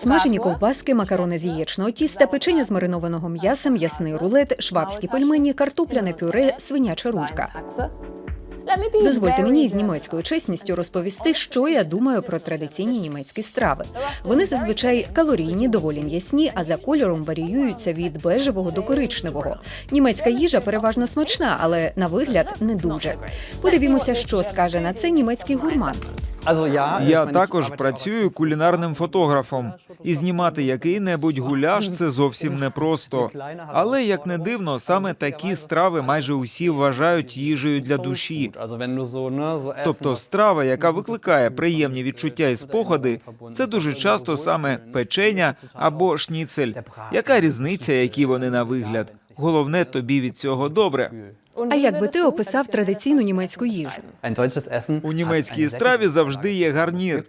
Смажені ковбаски, макарони з яєчного тіста, печення з маринованого м'яса, м'ясний рулет, швабські пельмені, картопляне пюре, свиняча рулька. Дозвольте мені із німецькою чесністю розповісти, що я думаю про традиційні німецькі страви. Вони зазвичай калорійні, доволі м'ясні, а за кольором варіюються від бежевого до коричневого. Німецька їжа переважно смачна, але на вигляд не дуже. Подивімося, що скаже на це німецький гурман. Я також працюю кулінарним фотографом, і знімати який-небудь гуляш це зовсім непросто. Але як не дивно, саме такі страви майже усі вважають їжею для душі. Тобто страва, яка викликає приємні відчуття і спогади, це дуже часто саме печеня або шніцель. Яка різниця, які вони на вигляд? Головне тобі від цього добре. А як би ти описав традиційну німецьку їжу? У німецькій страві завжди є гарнір.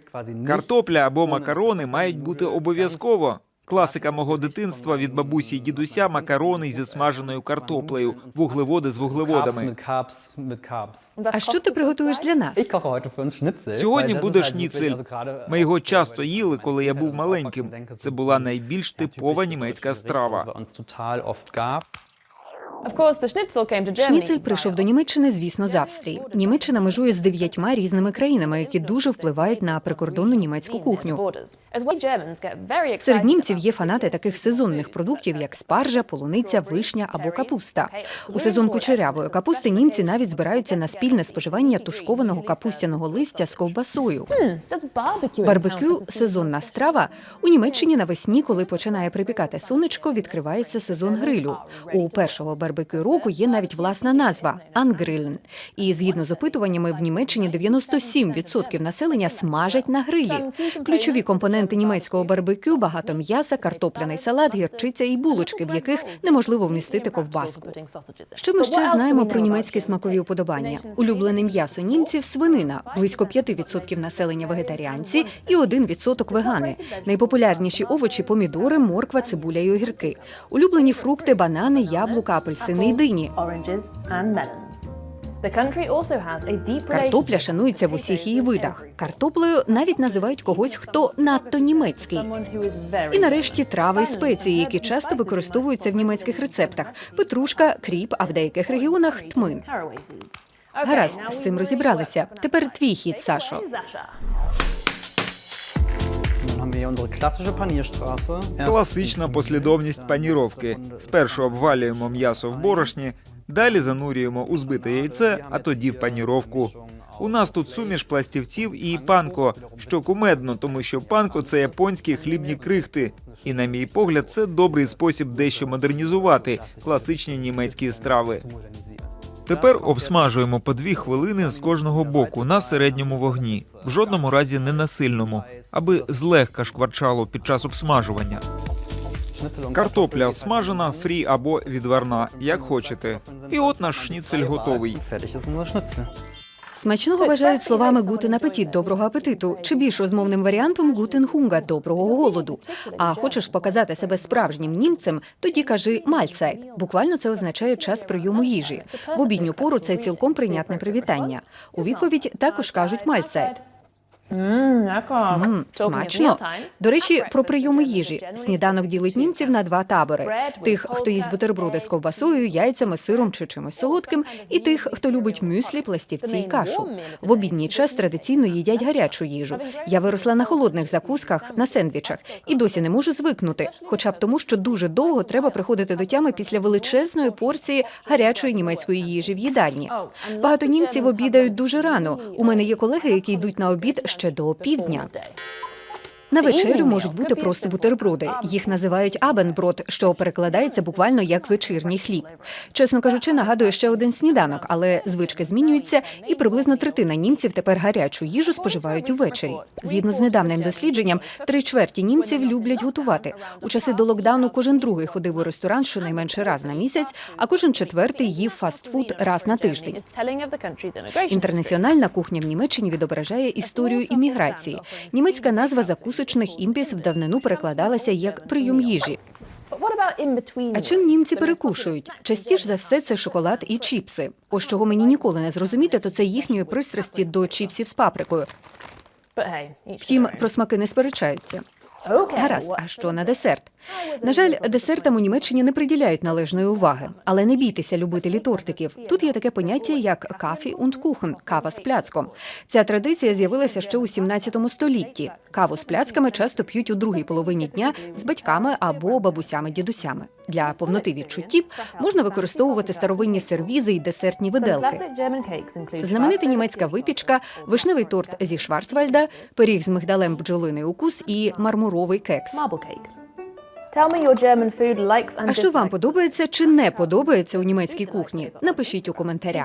Картопля або макарони мають бути обов'язково. Класика мого дитинства від бабусі й дідуся макарони зі смаженою картоплею, вуглеводи з вуглеводами. А що ти приготуєш для нас? Сьогодні буде шніцель. Ми його часто їли, коли я був маленьким. Це була найбільш типова німецька страва. Шніцель прийшов до Німеччини, звісно, з Австрії. Німеччина межує з дев'ятьма різними країнами, які дуже впливають на прикордонну німецьку кухню. Серед німців є фанати таких сезонних продуктів, як спаржа, полуниця, вишня або капуста. У сезон кучерявої капусти німці навіть збираються на спільне споживання тушкованого капустяного листя з ковбасою. Барбекю сезонна страва. У Німеччині навесні, коли починає припікати сонечко, відкривається сезон грилю. У першого барбекю року є навіть власна назва ангрилен. І згідно з опитуваннями, в Німеччині 97% населення смажать на грилі. Ключові компоненти німецького барбекю багато м'яса, картопляний салат, гірчиця і булочки, в яких неможливо вмістити ковбаску. Що ми ще знаємо про німецькі смакові уподобання? Улюблене м'ясо німців свинина, близько 5% населення вегетаріанці і 1% вегани. Найпопулярніші овочі помідори, морква, цибуля і огірки. Улюблені фрукти, банани, яблука, апельсини і дині. Картопля шанується в усіх її видах. Картоплею навіть називають когось, хто надто німецький. І нарешті трави і спеції, які часто використовуються в німецьких рецептах: петрушка, кріп, а в деяких регіонах тмин. Гаразд, з цим розібралися. Тепер твій хід, Сашо. Класична послідовність паніровки. Спершу обвалюємо м'ясо в борошні, далі занурюємо у збите яйце, а тоді в паніровку. У нас тут суміш пластівців і панко, що кумедно, тому що панко це японські хлібні крихти. І, на мій погляд, це добрий спосіб дещо модернізувати класичні німецькі страви. Тепер обсмажуємо по дві хвилини з кожного боку на середньому вогні, в жодному разі не на сильному, аби злегка шкварчало під час обсмажування. Картопля смажена, фрі або відварна, як хочете. І от наш шніцель готовий. Смачного вважають словами гутен апетит доброго апетиту, чи більш розмовним варіантом гутен хунга доброго голоду. А хочеш показати себе справжнім німцем, тоді кажи мальцайт. Буквально це означає час прийому їжі. В обідню пору це цілком прийнятне привітання. У відповідь також кажуть мальцайт. М, смачно. До речі, про прийоми їжі. Сніданок ділить німців на два табори: тих, хто їсть бутерброди з ковбасою, яйцями, сиром чи чимось солодким, і тих, хто любить мюслі, пластівці й кашу. В обідній час традиційно їдять гарячу їжу. Я виросла на холодних закусках, на сендвічах, і досі не можу звикнути, хоча б тому, що дуже довго треба приходити до тями після величезної порції гарячої німецької їжі в їдальні. Багато німців обідають дуже рано. У мене є колеги, які йдуть на обід ще до опівдня. На вечерю можуть бути просто бутерброди. Їх називають абенброд, що перекладається буквально як вечірній хліб. Чесно кажучи, нагадує ще один сніданок, але звички змінюються, і приблизно третина німців тепер гарячу їжу споживають увечері. Згідно з недавнім дослідженням, три чверті німців люблять готувати. У часи до локдауну кожен другий ходив у ресторан щонайменше раз на місяць, а кожен четвертий їв фастфуд раз на тиждень. Інтернаціональна кухня в Німеччині відображає історію імміграції. Німецька назва закусочних імпіс в давнину перекладалася як прийом їжі. А чим німці перекушують? Частіше за все це шоколад і чіпси. Ось чого мені ніколи не зрозуміти, то це їхньої пристрасті до чіпсів з паприкою. Втім, про смаки не сперечаються. Гаразд, а що на десерт? На жаль, десертам у Німеччині не приділяють належної уваги, але не бійтеся любителі тортиків. Тут є таке поняття як кафі und кухен кава з пляцком. Ця традиція з'явилася ще у 17 столітті. Каву з пляцками часто п'ють у другій половині дня з батьками або бабусями-дідусями. Для повноти відчуттів можна використовувати старовинні сервізи і десертні виделки. Знаменита німецька випічка, вишневий торт зі Шварцвальда, пиріг з мигдалем бджолиний укус і мармуровий кекс. А що вам подобається чи не подобається у німецькій кухні? Напишіть у коментарях.